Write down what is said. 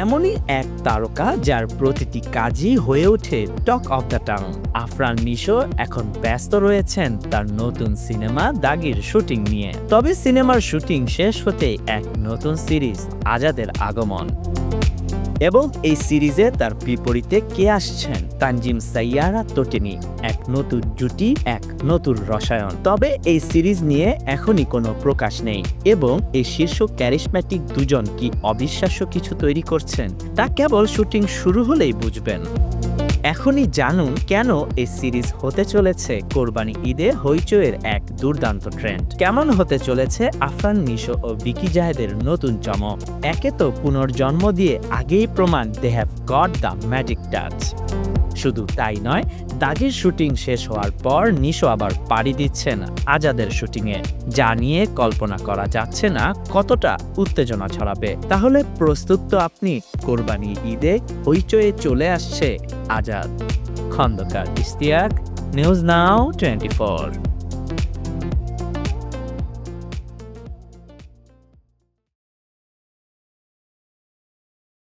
এমনই এক তারকা যার প্রতিটি কাজই হয়ে ওঠে talk of the town Afran Nisho এখন ব্যস্ত রয়েছেন তার নতুন সিনেমা দাগির শুটিং নিয়ে। তবে সিনেমার শুটিং শেষ হতে এক নতুন সিরিজ, আজাদের আগমন। এবং এই সিরিজে তার বিপরীতে কে আসছেন? তানজিম সাইয়ারা তোটেনি এক নতুন জুটি, এক নতুন রসায়ন। তবে এই সিরিজ নিয়ে এখনই কোনো প্রকাশ নেই এবং এই শীর্ষ ক্যারিসম্যাটিক দুজন কি অবিশ্বাস্য কিছু তৈরি করছেন, তা কেবল শুটিং শুরু হলেই বুঝবেন। এখনই জানুন কেন এই সিরিজ হতে চলেছে কোরবানি ঈদে হইচইয়ের এক দুর্দান্ত ট্রেন্ড। কেমন হতে চলেছে আফরান নিশো ও বিকি জাহেদের নতুন চমক? একে তো পুনর্জন্ম দিয়ে আগেই প্রমাণ they have got the magic touch শুধু তাই নয়, দাগের শুটিং শেষ হওয়ার পর নিশো আবার পাড়ি দিচ্ছেন আজাদের শুটিংয়ে। যা নিয়ে কল্পনা করা যাচ্ছে না কতটা উত্তেজনা ছড়াবে। তাহলে প্রস্তুত তো আপনি, কোরবানি ঈদে হইচয়ে চলে আসছে Azad. Khandakar Istiaq news now twenty four.